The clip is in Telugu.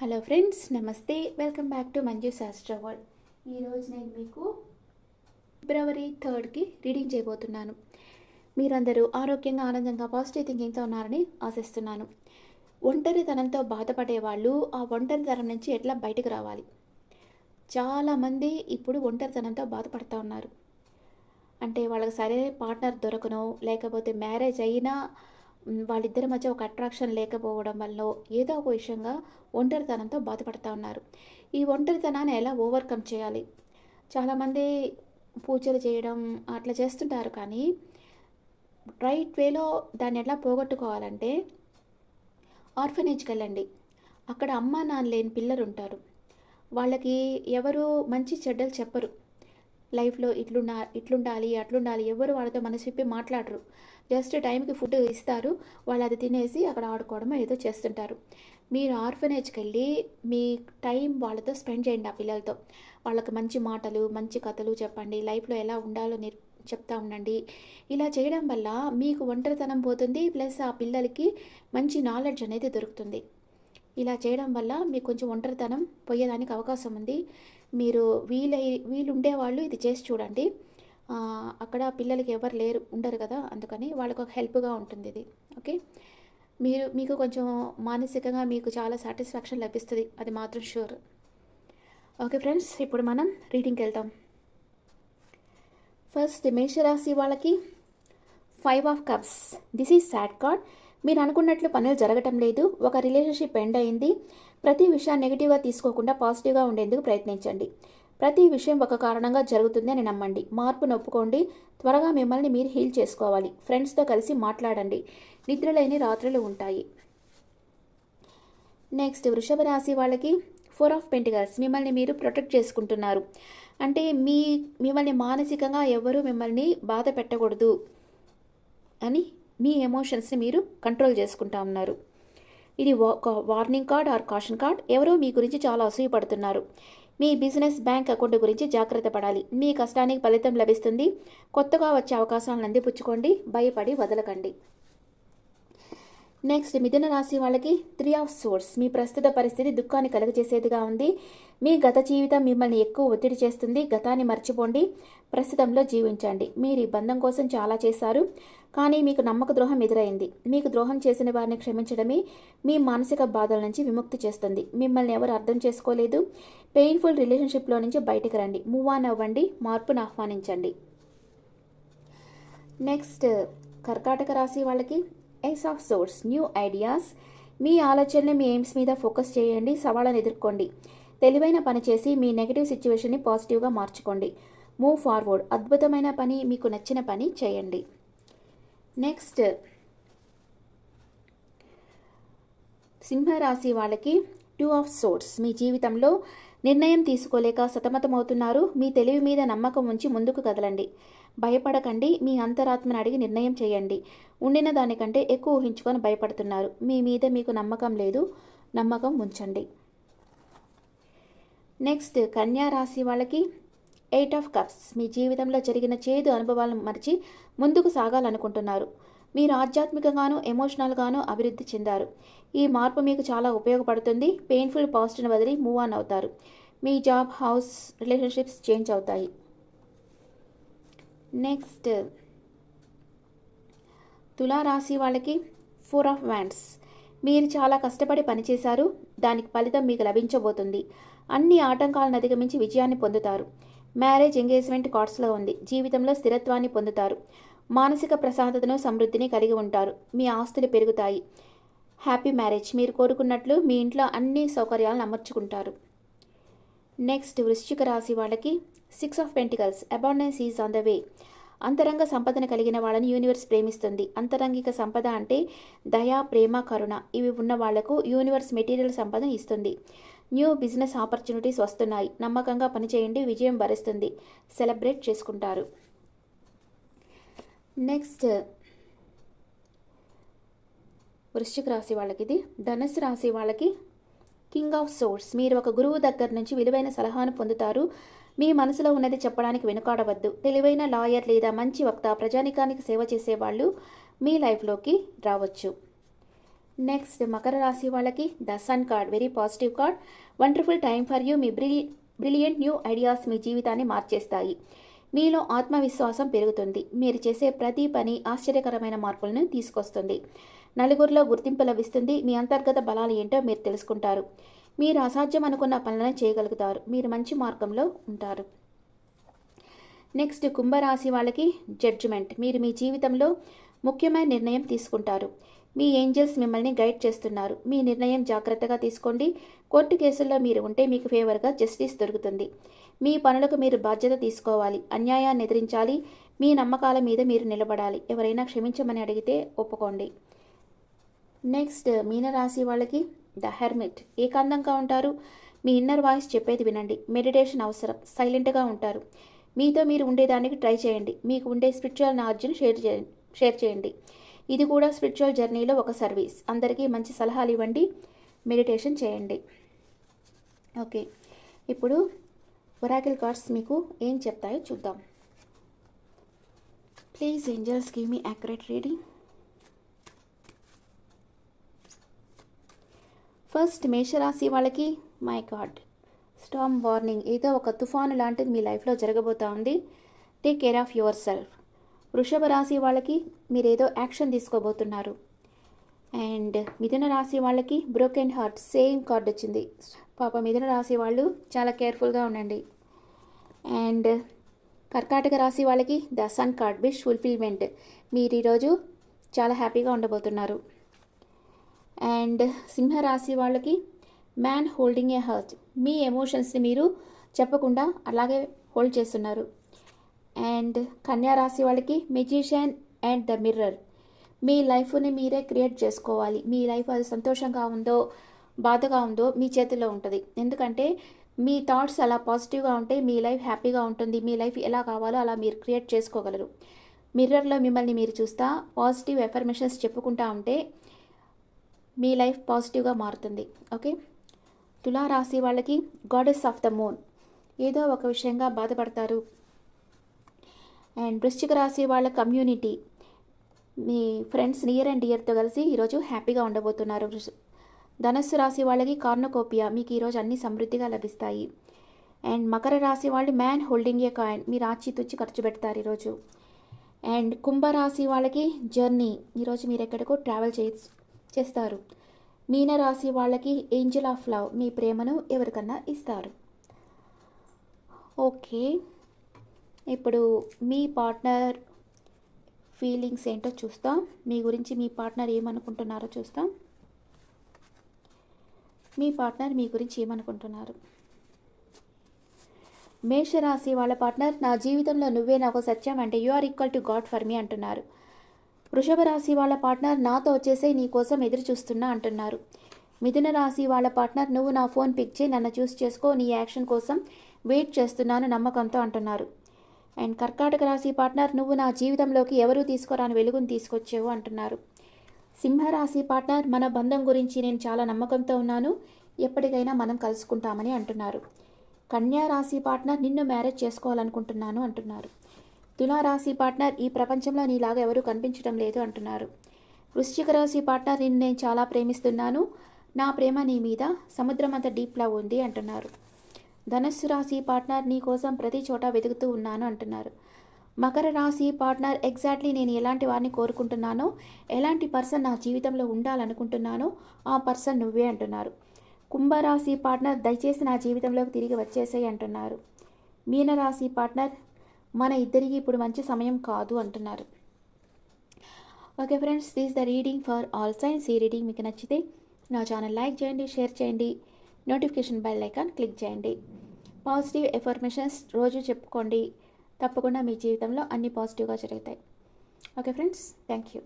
హలో ఫ్రెండ్స్ నమస్తే. Welcome back to Manju Shastra world. ఈరోజు నేను మీకు ఫిబ్రవరి థర్డ్కి రీడింగ్ చేయబోతున్నాను. మీరందరూ ఆరోగ్యంగా ఆనందంగా పాజిటివ్ థింకింగ్తో ఉన్నారని ఆశిస్తున్నాను. ఒంటరితనంతో బాధపడే వాళ్ళు ఆ ఒంటరితనం నుంచి ఎట్లా బయటకు రావాలి? చాలామంది ఇప్పుడు ఒంటరితనంతో బాధపడుతూ ఉన్నారు. అంటే వాళ్ళకి సరైన పార్ట్నర్ దొరకనో లేకపోతే మ్యారేజ్ అయినా వాళ్ళిద్దరి మధ్య ఒక అట్రాక్షన్ లేకపోవడం వల్ల ఏదో ఒక విషయంగా ఒంటరితనంతో బాధపడుతూ ఉన్నారు. ఈ ఒంటరితనాన్ని ఎలా ఓవర్కమ్ చేయాలి? చాలామంది పూజలు చేయడం అట్లా చేస్తుంటారు కానీ రైట్ వేలో దాన్ని ఎలా పోగొట్టుకోవాలంటే ఆర్ఫనేజ్కి వెళ్ళండి. అక్కడ అమ్మా నాన్న లేని పిల్లలు ఉంటారు. వాళ్ళకి ఎవరు మంచి చెడ్డలు చెప్పరు. లైఫ్లో ఇట్లుండా ఇట్లుండాలి అట్లుండాలి ఎవరు వాళ్ళతో మనసు చెప్పి మాట్లాడరు. జస్ట్ టైంకి ఫుడ్ ఇస్తారు వాళ్ళు అది తినేసి అక్కడ ఆడుకోవడం ఏదో చేస్తుంటారు. మీరు ఆర్ఫనేజ్కి వెళ్ళి మీ టైం వాళ్ళతో స్పెండ్ చేయండి ఆ పిల్లలతో. వాళ్ళకి మంచి మాటలు మంచి కథలు చెప్పండి లైఫ్లో ఎలా ఉండాలో నేర్ చెప్తా ఉండండి. ఇలా చేయడం వల్ల మీకు ఒంటరితనం పోతుంది ప్లస్ ఆ పిల్లలకి మంచి నాలెడ్జ్ అనేది దొరుకుతుంది. ఇలా చేయడం వల్ల మీకు కొంచెం ఒంటరితనం పోయేదానికి అవకాశం ఉంది. మీరు వీలై వీలు ఉండేవాళ్ళు ఇది చేసి చూడండి. అక్కడ పిల్లలకి ఎవరు లేరు ఉండరు కదా అందుకని వాళ్ళకు ఒక హెల్ప్గా ఉంటుంది ఇది. ఓకే? మీరు మీకు కొంచెం మానసికంగా మీకు చాలా సాటిస్ఫాక్షన్ లభిస్తుంది అది మాత్రం షూర్ ఓకే ఫ్రెండ్స్ ఇప్పుడు మనం రీడింగ్కి వెళ్తాం ఫస్ట్ మేషరాశి వాళ్ళకి five of cups. This is sad card. మీరు అనుకున్నట్లు పనులు జరగటం లేదు. ఒక రిలేషన్షిప్ ఎండ్ అయింది. ప్రతి విషయాన్ని నెగిటివ్గా తీసుకోకుండా పాజిటివ్గా ఉండేందుకు ప్రయత్నించండి. ప్రతి విషయం ఒక కారణంగా జరుగుతుంది అని నమ్మండి. మార్పును ఒప్పుకోండి త్వరగా మిమ్మల్ని మీరు హీల్ చేసుకోవాలి. ఫ్రెండ్స్తో కలిసి మాట్లాడండి. నిద్రలేని రాత్రులు ఉంటాయి. నెక్స్ట్ వృషభ రాశి వాళ్ళకి ఫోర్ ఆఫ్ పెంటికల్స్. మిమ్మల్ని మీరు ప్రొటెక్ట్ చేసుకుంటున్నారు. అంటే మీ మిమ్మల్ని మానసికంగా ఎవరు మిమ్మల్ని బాధ పెట్టకూడదు అని మీ ఎమోషన్స్ని మీరు కంట్రోల్ చేసుకుంటా ఉన్నారు. ఇది ఒక warning card or caution card ఎవరో మీ గురించి చాలా అసూయపడుతున్నారు. మీ బిజినెస్ బ్యాంక్ అకౌంట్ గురించి జాగ్రత్త పడాలి. మీ కష్టానికి ఫలితం లభిస్తుంది. కొత్తగా వచ్చే అవకాశాలను అందిపుచ్చుకోండి. భయపడి వదలకండి. నెక్స్ట్ మిథున రాశి వాళ్ళకి త్రీ ఆఫ్ సోర్స్ మీ ప్రస్తుత పరిస్థితి దుఃఖాన్ని కలుగజేసేదిగా ఉంది. మీ గత జీవితం మిమ్మల్ని ఎక్కువ ఒత్తిడి చేస్తుంది. గతాన్ని మర్చిపోండి. ప్రస్తుతంలో జీవించండి. మీరు ఈ బంధం కోసం చాలా చేశారు. కానీ మీకు నమ్మక ద్రోహం ఎదురైంది. మీకు ద్రోహం చేసిన వారిని క్షమించడమే మీ మానసిక బాధల నుంచి విముక్తి చేస్తుంది. మిమ్మల్ని ఎవరు అర్థం చేసుకోలేదు. పెయిన్ఫుల్ రిలేషన్షిప్లో నుంచి బయటకు రండి. మూవ్ ఆన్ అవ్వండి. మార్పును ఆహ్వానించండి. నెక్స్ట్ కర్కాటక రాశి వాళ్ళకి ace of swords new ideas మీ ఆలోచనలు మీ ఎయిమ్స్ మీద ఫోకస్ చేయండి సవాళ్ళను ఎదుర్కోండి. తెలివైన పని చేసి మీ నెగిటివ్ సిచ్యువేషన్ని పాజిటివ్గా మార్చుకోండి. మూవ్ ఫార్వర్డ్ అద్భుతమైన పని మీకు నచ్చిన పని చేయండి. నెక్స్ట్ సింహరాశి వాళ్ళకి టూ ఆఫ్ సోర్స్ మీ జీవితంలో నిర్ణయం తీసుకోలేక సతమతమవుతున్నారు. మీ తెలివి మీద నమ్మకం ఉంచి ముందుకు కదలండి. భయపడకండి మీ అంతరాత్మను అడిగి నిర్ణయం చేయండి. ఉండిన దానికంటే ఎక్కువ ఊహించుకొని భయపడుతున్నారు. మీ మీద మీకు నమ్మకం లేదు. నమ్మకం ఉంచండి. నెక్స్ట్ కన్యా రాశి వాళ్ళకి ఎయిట్ ఆఫ్ కప్స్. మీ జీవితంలో జరిగిన చేదు అనుభవాలను మరిచి ముందుకు సాగాలనుకుంటున్నారు. మీరు ఆధ్యాత్మికంగానూ ఎమోషనల్గాను అభివృద్ధి చెందారు. ఈ మార్పు మీకు చాలా ఉపయోగపడుతుంది. పెయిన్ఫుల్ పాజిటివ్ని వదిలి మూవ్ ఆన్ అవుతారు. మీ జాబ్ హౌస్ రిలేషన్షిప్స్ చేంజ్ అవుతాయి. నెక్స్ట్ తులారాశి వాళ్ళకి ఫోర్ ఆఫ్ వ్యాండ్స్ మీరు చాలా కష్టపడి పనిచేశారు. దానికి ఫలితం మీకు లభించబోతుంది. అన్ని ఆటంకాలను అధిగమించి విజయాన్ని పొందుతారు. మ్యారేజ్ ఎంగేజ్మెంట్ కార్డ్స్లో ఉంది. జీవితంలో స్థిరత్వాన్ని పొందుతారు. మానసిక ప్రశాంతతను సమృద్ధిని కలిగి ఉంటారు. మీ ఆస్తులు పెరుగుతాయి. హ్యాపీ మ్యారేజ్ మీరు కోరుకున్నట్లు మీ ఇంట్లో అన్ని సౌకర్యాలను అమర్చుకుంటారు. నెక్స్ట్ వృశ్చిక రాశి వాళ్ళకి six of pentacles abundance is on the way అంతరంగ సంపదన కలిగిన వాళ్ళని యూనివర్స్ ప్రేమిస్తుంది. అంతరంగిక సంపద అంటే దయ ప్రేమ కరుణ. ఇవి ఉన్న వాళ్ళకు యూనివర్స్ మెటీరియల్ సంపదను ఇస్తుంది. న్యూ బిజినెస్ ఆపర్చునిటీస్ వస్తున్నాయి. నమ్మకంగా పనిచేయండి. విజయం భరిస్తుంది సెలబ్రేట్ చేసుకుంటారు. నెక్స్ట్ వృశ్చిక రాశి వాళ్ళకి ఇది. ధనుసు రాశి వాళ్ళకి కింగ్ ఆఫ్ సోర్స్ మీరు ఒక గురువు దగ్గర నుంచి విలువైన సలహాను పొందుతారు. మీ మనసులో ఉన్నది చెప్పడానికి వెనుకాడవద్దు. తెలివైన లాయర్ లేదా మంచి వక్త ప్రజానికానికి సేవ చేసేవాళ్ళు మీ లైఫ్లోకి రావచ్చు. నెక్స్ట్ మకర రాశి వాళ్ళకి the sun card. Very positive card. Wonderful time for you. Me బ్రిలి brilliant new ideas మీ జీవితాన్ని మార్చేస్తాయి. మీలో ఆత్మవిశ్వాసం పెరుగుతుంది. మీరు చేసే ప్రతి పని ఆశ్చర్యకరమైన మార్పులను తీసుకొస్తుంది. నలుగురిలో గుర్తింపు లభిస్తుంది మీ అంతర్గత బలాలు ఏంటో మీరు తెలుసుకుంటారు. మీరు అసాధ్యం అనుకున్న పనులను చేయగలుగుతారు. మీరు మంచి మార్గంలో ఉంటారు. నెక్స్ట్ కుంభరాశి వాళ్ళకి జడ్జిమెంట్. మీరు మీ జీవితంలో ముఖ్యమైన నిర్ణయం తీసుకుంటారు. మీ ఏంజల్స్ మిమ్మల్ని గైడ్ చేస్తున్నారు. మీ నిర్ణయం జాగ్రత్తగా తీసుకోండి. కోర్టు కేసుల్లో మీరు ఉంటే మీకు ఫేవర్గా జస్టిస్ దొరుకుతుంది. మీ పనులకు మీరు బాధ్యత తీసుకోవాలి. అన్యాయాన్ని ఎదిరించాలి. మీ నమ్మకాల మీద మీరు నిలబడాలి. ఎవరైనా క్షమించమని అడిగితే ఒప్పుకోండి. నెక్స్ట్ మీనరాశి వాళ్ళకి ద హెర్మిట్ ఏకాంతంగా ఉంటారు. మీ ఇన్నర్ వాయిస్ చెప్పేది వినండి. మెడిటేషన్ అవసరం. సైలెంట్గా ఉంటారు. మీతో మీరు ఉండేదానికి ట్రై చేయండి. మీకు ఉండే స్పిరిచువల్ నాలెడ్జ్ని షేర్ చేయండి షేర్ చేయండి. ఇది కూడా స్పిరిచువల్ జర్నీలో ఒక సర్వీస్ అందరికీ మంచి సలహాలు ఇవ్వండి. మెడిటేషన్ చేయండి. ఓకే ఇప్పుడు ఒరాకిల్ కార్డ్స్ మీకు ఏం చెప్తాయో చూద్దాం. Please angels give me accurate reading first మేషరాశి వాళ్ళకి మై గాడ్ స్టామ్ వార్నింగ్ ఏదో ఒక తుఫాను లాంటిది మీ లైఫ్లో జరగబోతా ఉంది. Take care of your self వృషభ రాశి వాళ్ళకి మీరు ఏదో యాక్షన్ తీసుకోబోతున్నారు. అండ్ మిథున రాశి వాళ్ళకి బ్రోకెన్ హార్ట్ సేమ్ కార్డ్ వచ్చింది. పాప మిథున రాశి వాళ్ళు చాలా కేర్ఫుల్గా ఉండండి. అండ్ కర్కాటక రాశి వాళ్ళకి the sun card wish fulfilment మీరు ఈరోజు చాలా హ్యాపీగా ఉండబోతున్నారు. అండ్ సింహరాశి వాళ్ళకి మ్యాన్ హోల్డింగ్ ఏ హర్ట్. మీ ఎమోషన్స్ని మీరు చెప్పకుండా అలాగే హోల్డ్ చేస్తున్నారు. అండ్ కన్యా రాశి వాళ్ళకి మెజిషియన్ అండ్ ద మిర్రర్. మీ లైఫ్ని మీరే క్రియేట్ చేసుకోవాలి. మీ లైఫ్ అది సంతోషంగా ఉందో బాధగా ఉందో మీ చేతిలో ఉంటుంది. ఎందుకంటే మీ థాట్స్ అలా పాజిటివ్గా ఉంటే మీ లైఫ్ హ్యాపీగా ఉంటుంది మీ లైఫ్ ఎలా కావాలో అలా మీరు క్రియేట్ చేసుకోగలరు. మిర్రర్లో మిమ్మల్ని మీరు చూస్తా పాజిటివ్ ఎఫర్మేషన్స్ చెప్పుకుంటా ఉంటే మీ లైఫ్ పాజిటివ్గా మారుతుంది. ఓకే? తులారాశి వాళ్ళకి గాడెస్ ఆఫ్ ద మూన్ ఏదో ఒక విషయంగా బాధపడతారు. అండ్ వృశ్చిక రాశి వాళ్ళ కమ్యూనిటీ మీ ఫ్రెండ్స్ నియర్ అండ్ డియర్తో కలిసి ఈరోజు హ్యాపీగా ఉండబోతున్నారు. ధనస్సు రాశి వాళ్ళకి కార్నకోపియా మీకు ఈరోజు అన్ని సమృద్ధిగా లభిస్తాయి. అండ్ మకర రాశి వాళ్ళు మ్యాన్ హోల్డింగ్ ఏ కాయిన్ మీరు ఆచితుచ్చి ఖర్చు పెడతారు ఈరోజు అండ్ కుంభరాశి వాళ్ళకి జర్నీ ఈరోజు మీరు ఎక్కడికో ట్రావెల్ చేయ చేస్తారు. మీనరాశి వాళ్ళకి ఏంజల్ ఆఫ్ లవ్ మీ ప్రేమను ఎవరికన్నా ఇస్తారు. ఓకే. ఇప్పుడు మీ పార్ట్నర్ ఫీలింగ్స్ ఏంటో చూస్తాం. మీ గురించి మీ పార్ట్నర్ ఏమనుకుంటున్నారో చూస్తాం. మీ పార్ట్నర్ మీ గురించి ఏమనుకుంటున్నారు? మేషరాశి వాళ్ళ పార్ట్నర్ నా జీవితంలో నువ్వే నాకు సత్యం అంటే you are equal to God for me అంటున్నారు. వృషభ రాశి వాళ్ళ పార్ట్నర్ నాతో వచ్చేసే నీ కోసం ఎదురు చూస్తున్నా అంటున్నారు. మిథున రాశి వాళ్ళ పార్ట్నర్ నువ్వు నా ఫోన్ పిక్ చేయి నన్ను చూస్ చేసుకో నీ యాక్షన్ కోసం వెయిట్ చేస్తున్నాను నమ్మకంతో అంటున్నారు. అండ్ కర్కాటక రాశి పార్ట్నర్ నువ్వు నా జీవితంలోకి ఎవరూ తీసుకురాని వెలుగును తీసుకొచ్చేవు అంటున్నారు. సింహరాశి పార్ట్నర్ మన బంధం గురించి నేను చాలా నమ్మకంతో ఉన్నాను ఎప్పటికైనా మనం కలుసుకుంటామని అంటున్నారు. కన్యా రాశి పార్ట్నర్ నిన్ను మ్యారేజ్ చేసుకోవాలనుకుంటున్నాను అంటున్నారు. తులారాశి పార్ట్నర్ ఈ ప్రపంచంలో నీలాగా ఎవరూ కనిపించడం లేదు అంటున్నారు. వృశ్చిక రాశి పార్ట్నర్ నిన్ను నేను చాలా ప్రేమిస్తున్నాను. నా ప్రేమ నీ మీద సముద్రం అంత డీప్లా ఉంది అంటున్నారు. ధనస్సు రాశి పార్ట్నర్ నీ కోసం ప్రతి చోట వెతుకుతూ ఉన్నాను అంటున్నారు. మకర రాశి పార్ట్నర్ ఎగ్జాక్ట్లీ నేను ఎలాంటి వారిని కోరుకుంటున్నానో ఎలాంటి పర్సన్ నా జీవితంలో ఉండాలనుకుంటున్నానో ఆ పర్సన్ నువ్వే అంటున్నారు. కుంభరాశి పార్ట్నర్ దయచేసి నా జీవితంలోకి తిరిగి వచ్చేసాయి అంటున్నారు. మీనరాశి పార్ట్నర్ మన ఇద్దరికి ఇప్పుడు మంచి సమయం కాదు అంటున్నారు. Okay friends this the reading for all signs ఈ రీడింగ్ మీకు నచ్చితే నా ఛానల్ లైక్ చేయండి షేర్ చేయండి నోటిఫికేషన్ బెల్ ఐకాన్ క్లిక్ చేయండి. పాజిటివ్ ఎఫర్మేషన్స్ రోజు చెప్పుకోండి. తప్పకుండా మీ జీవితంలో అన్ని పాజిటివ్గా జరుగుతాయి. Okay friends thank you